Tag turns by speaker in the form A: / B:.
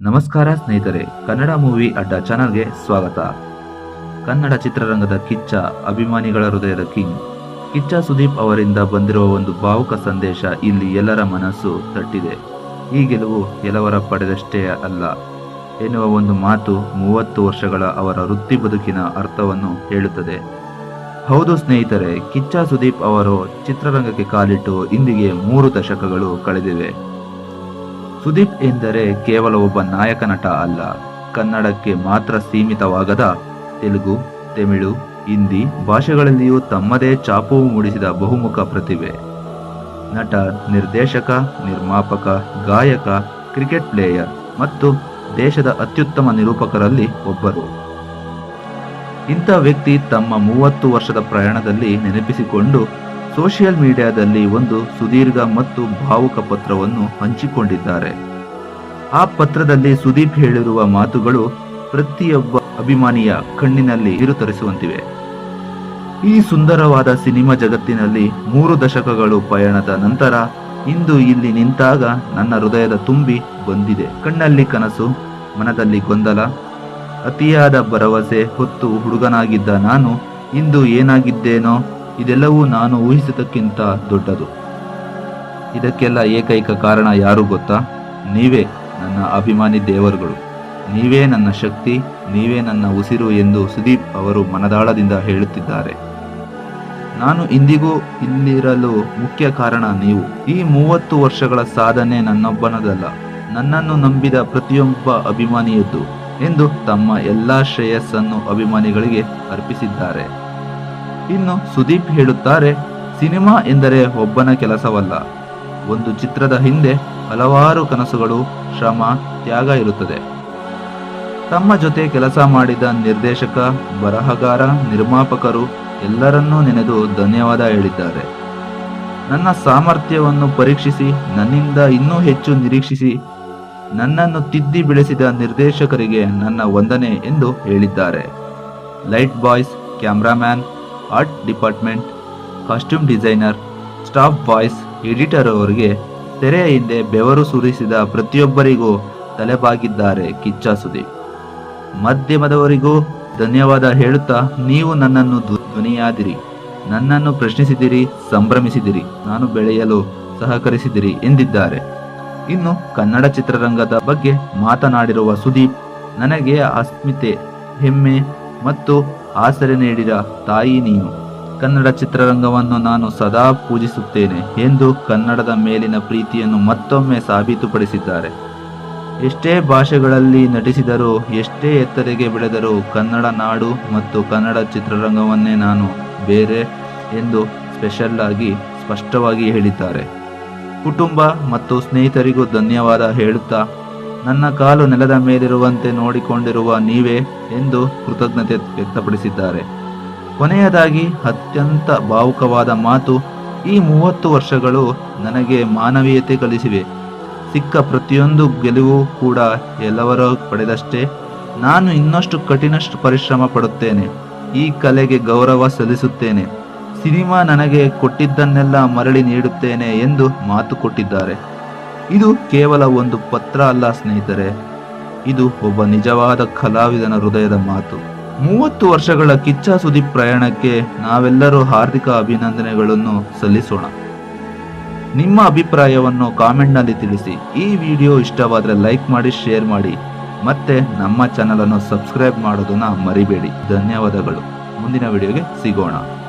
A: ನಮಸ್ಕಾರ ಸ್ನೇಹಿತರೆ, ಕನ್ನಡ ಮೂವಿ ಅಡ್ಡ ಚಾನಲ್ಗೆ ಸ್ವಾಗತ. ಕನ್ನಡ ಚಿತ್ರರಂಗದ ಕಿಚ್ಚ, ಅಭಿಮಾನಿಗಳ ಹೃದಯದ ಕಿಂಗ್. ಕಿಚ್ಚ ಸುದೀಪ್ ಅವರಿಂದ ಬಂದಿರುವ ಒಂದು ಭಾವುಕ ಸಂದೇಶ ಇಲ್ಲಿ ಎಲ್ಲರ ಮನಸ್ಸು ತಟ್ಟಿದೆ. ಈ ಗೆಲುವು ಕೆಲವರ ಪಡೆದಷ್ಟೇ ಅಲ್ಲ, ಎನ್ನುವ ಒಂದು ಮಾತು ಮೂವತ್ತು ವರ್ಷಗಳ ಅವರ ವೃತ್ತಿ ಬದುಕಿನ ಅರ್ಥವನ್ನು ಹೇಳುತ್ತದೆ. ಹೌದು ಸ್ನೇಹಿತರೆ, ಕಿಚ್ಚ ಸುದೀಪ್ ಅವರು ಚಿತ್ರರಂಗಕ್ಕೆ ಕಾಲಿಟ್ಟು ಇಂದಿಗೆ ಮೂರು ದಶಕಗಳು ಕಳೆದಿವೆ. ಸುದೀಪ್ ಎಂದರೆ ಕೇವಲ ಒಬ್ಬ ನಾಯಕ ನಟ ಅಲ್ಲ. ಕನ್ನಡಕ್ಕೆ ಮಾತ್ರ ಸೀಮಿತವಾಗದ ತೆಲುಗು, ತಮಿಳು, ಹಿಂದಿ ಭಾಷೆಗಳಲ್ಲಿಯೂ ತಮ್ಮದೇ ಚಾಪು ಮೂಡಿಸಿದ ಬಹುಮುಖ ಪ್ರತಿಭೆ. ನಟ, ನಿರ್ದೇಶಕ, ನಿರ್ಮಾಪಕ, ಗಾಯಕ, ಕ್ರಿಕೆಟ್ ಪ್ಲೇಯರ್ ಮತ್ತು ದೇಶದ ಅತ್ಯುತ್ತಮ ನಿರೂಪಕರಲ್ಲಿ ಒಬ್ಬರು. ಇಂಥ ವ್ಯಕ್ತಿ ತಮ್ಮ ಮೂವತ್ತು ವರ್ಷದ ಪ್ರಯಾಣದಲ್ಲಿ ನೆನಪಿಸಿಕೊಂಡು ಸೋಷಿಯಲ್ ಮೀಡಿಯಾದಲ್ಲಿ ಒಂದು ಸುದೀರ್ಘ ಮತ್ತು ಭಾವುಕ ಪತ್ರವನ್ನು ಹಂಚಿಕೊಂಡಿದ್ದಾರೆ. ಆ ಪತ್ರದಲ್ಲಿ ಸುದೀಪ್ ಹೇಳಿರುವ ಮಾತುಗಳು ಪ್ರತಿಯೊಬ್ಬ ಅಭಿಮಾನಿಯ ಕಣ್ಣಿನಲ್ಲಿ ಇರುತರಿಸುವಂತಿವೆ ಈ ಸುಂದರವಾದ ಸಿನಿಮಾ ಜಗತ್ತಿನಲ್ಲಿ ಮೂರು ದಶಕಗಳು ಪಯಣದ ನಂತರ ಇಂದು ಇಲ್ಲಿ ನಿಂತಾಗ ನನ್ನ ಹೃದಯದ ತುಂಬಿ ಬಂದಿದೆ. ಕಣ್ಣಲ್ಲಿ ಕನಸು, ಮನದಲ್ಲಿ ಗೊಂದಲ, ಅತಿಯಾದ ಭರವಸೆ ಹೊತ್ತು ಹುಡುಗನಾಗಿದ್ದ ನಾನು ಇಂದು ಏನಾಗಿದ್ದೇನೋ ಇದೆಲ್ಲವೂ ನಾನು ಊಹಿಸಿದ್ದಕ್ಕಿಂತ ದೊಡ್ಡದು. ಇದಕ್ಕೆಲ್ಲ ಏಕೈಕ ಕಾರಣ ಯಾರು ಗೊತ್ತಾ? ನೀವೇ ನನ್ನ ಅಭಿಮಾನಿ ದೇವರುಗಳು. ನೀವೇ ನನ್ನ ಶಕ್ತಿ, ನೀವೇ ನನ್ನ ಉಸಿರು ಎಂದು ಸುದೀಪ್ ಅವರು ಮನದಾಳದಿಂದ ಹೇಳುತ್ತಿದ್ದಾರೆ. ನಾನು ಇಂದಿಗೂ ಇಲ್ಲಿರಲು ಮುಖ್ಯ ಕಾರಣ ನೀವು. ಈ ಮೂವತ್ತು ವರ್ಷಗಳ ಸಾಧನೆ ನನ್ನೊಬ್ಬನದಲ್ಲ, ನನ್ನನ್ನು ನಂಬಿದ ಪ್ರತಿಯೊಬ್ಬ ಅಭಿಮಾನಿಯದ್ದು ಎಂದು ತಮ್ಮ ಎಲ್ಲಾ ಶ್ರೇಯಸ್ಸನ್ನು ಅಭಿಮಾನಿಗಳಿಗೆ ಅರ್ಪಿಸಿದ್ದಾರೆ. ಇನ್ನು ಸುದೀಪ್ ಹೇಳುತ್ತಾರೆ, ಸಿನಿಮಾ ಎಂದರೆ ಒಬ್ಬನ ಕೆಲಸವಲ್ಲ. ಒಂದು ಚಿತ್ರದ ಹಿಂದೆ ಹಲವಾರು ಕನಸುಗಳು, ಶ್ರಮ, ತ್ಯಾಗ ಇರುತ್ತದೆ. ತಮ್ಮ ಜೊತೆ ಕೆಲಸ ಮಾಡಿದ ನಿರ್ದೇಶಕ, ಬರಹಗಾರ, ನಿರ್ಮಾಪಕರು ಎಲ್ಲರನ್ನೂ ನೆನೆದು ಧನ್ಯವಾದ ಹೇಳಿದ್ದಾರೆ. ನನ್ನ ಸಾಮರ್ಥ್ಯವನ್ನು ಪರೀಕ್ಷಿಸಿ, ನನ್ನಿಂದ ಇನ್ನೂ ಹೆಚ್ಚು ನಿರೀಕ್ಷಿಸಿ, ನನ್ನನ್ನು ತಿದ್ದಿ ಬೆಳೆಸಿದ ನಿರ್ದೇಶಕರಿಗೆ ನನ್ನ ವಂದನೆ ಎಂದು ಹೇಳಿದ್ದಾರೆ. Light boys, cameraman art department, costume designer, staff boys, editor ಅವರಿಗೆ ತೆರೆಯ ಹಿಂದೆ ಬೆವರು ಸುರಿಸಿದ ಪ್ರತಿಯೊಬ್ಬರಿಗೂ ತಲೆಬಾಗಿದ್ದಾರೆ ಕಿಚ್ಚ ಸುದೀಪ್ ಮಾಧ್ಯಮದವರಿಗೂ ಧನ್ಯವಾದ ಹೇಳುತ್ತಾ ನೀವು ನನ್ನನ್ನು ಧ್ವ- ಧ್ವನಿಯಾದಿರಿ. ನನ್ನನ್ನು ಪ್ರಶ್ನಿಸಿದಿರಿ, ಸಂಭ್ರಮಿಸಿದಿರಿ. ನಾನು ಬೆಳೆಯಲು ಸಹಕರಿಸಿದಿರಿ ಎಂದಿದ್ದಾರೆ. ಇನ್ನು ಕನ್ನಡ ಚಿತ್ರರಂಗದ ಬಗ್ಗೆ ಮಾತನಾಡಿರುವ ಸುದೀಪ್, ನನಗೆ ಅಸ್ಮಿತೆ, ಹೆಮ್ಮೆ ಮತ್ತು ಆಸರೆ ನೀಡಿದ ತಾಯಿ ನೀನು. ಕನ್ನಡ ಚಿತ್ರರಂಗವನ್ನು ನಾನು ಸದಾ ಪೂಜಿಸುತ್ತೇನೆ ಎಂದು ಕನ್ನಡದ ಮೇಲಿನ ಪ್ರೀತಿಯನ್ನು ಮತ್ತೊಮ್ಮೆ ಸಾಬೀತುಪಡಿಸಿದ್ದಾರೆ. ಎಷ್ಟೇ ಭಾಷೆಗಳಲ್ಲಿ ನಟಿಸಿದರೂ, ಎಷ್ಟೇ ಎತ್ತರೆಗೆ ಬೆಳೆದರೂ ಕನ್ನಡ ನಾಡು ಮತ್ತು ಕನ್ನಡ ಚಿತ್ರರಂಗವನ್ನೇ ನಾನು ಬೇರೆ ಎಂದು ಸ್ಪೆಷಲ್ ಆಗಿ ಸ್ಪಷ್ಟವಾಗಿ ಹೇಳಿದ್ದಾರೆ. ಕುಟುಂಬ ಮತ್ತು ಸ್ನೇಹಿತರಿಗೂ ಧನ್ಯವಾದ ಹೇಳುತ್ತಾ ನನ್ನ ಕಾಲು ನೆಲದ ಮೇಲಿರುವಂತೆ ನೋಡಿಕೊಂಡಿರುವ ನೀವೇ ಎಂದು ಕೃತಜ್ಞತೆ ವ್ಯಕ್ತಪಡಿಸಿದ್ದಾರೆ. ಕೊನೆಯದಾಗಿ ಅತ್ಯಂತ ಭಾವುಕವಾದ ಮಾತು, ಈ ಮೂವತ್ತು ವರ್ಷಗಳು ನನಗೆ ಮಾನವೀಯತೆ ಕಲಿಸಿವೆ. ಸಿಕ್ಕ ಪ್ರತಿಯೊಂದು ಗೆಲುವು ಕೂಡ ಎಲ್ಲವರ ಪಡೆದಷ್ಟೇ ನಾನು ಇನ್ನಷ್ಟು ಕಠಿಣಷ್ಟು ಪರಿಶ್ರಮ ಪಡುತ್ತೇನೆ. ಈ ಕಲೆಗೆ ಗೌರವ ಸಲ್ಲಿಸುತ್ತೇನೆ. ಸಿನಿಮಾ ನನಗೆ ಕೊಟ್ಟಿದ್ದನ್ನೆಲ್ಲ ಮರಳಿ ನೀಡುತ್ತೇನೆ ಎಂದು ಮಾತು ಕೊಟ್ಟಿದ್ದಾರೆ. ಇದು ಕೇವಲ ಒಂದು ಪತ್ರ ಅಲ್ಲ, ಸ್ನೇಹಿತರೆ. ಇದು ಒಬ್ಬ ನಿಜವಾದ ಕಲಾವಿದನ ಹೃದಯದ ಮಾತು. ಮೂವತ್ತು ವರ್ಷಗಳ ಕಿಚ್ಚ ಸುದೀಪ್ ಪ್ರಯಾಣಕ್ಕೆ ನಾವೆಲ್ಲರೂ ಹಾರ್ದಿಕ ಅಭಿನಂದನೆಗಳನ್ನು ಸಲ್ಲಿಸೋಣ. ನಿಮ್ಮ ಅಭಿಪ್ರಾಯವನ್ನು ಕಾಮೆಂಟ್ನಲ್ಲಿ ತಿಳಿಸಿ. ಈ ವಿಡಿಯೋ ಇಷ್ಟವಾದರೆ ಲೈಕ್ ಮಾಡಿ, ಶೇರ್ ಮಾಡಿ. ಮತ್ತೆ ನಮ್ಮ ಚಾನಲನ್ನು ಸಬ್ಸ್ಕ್ರೈಬ್ ಮಾಡೋದನ್ನ ಮರಿಬೇಡಿ. ಧನ್ಯವಾದಗಳು. ಮುಂದಿನ ವಿಡಿಯೋಗೆ ಸಿಗೋಣ.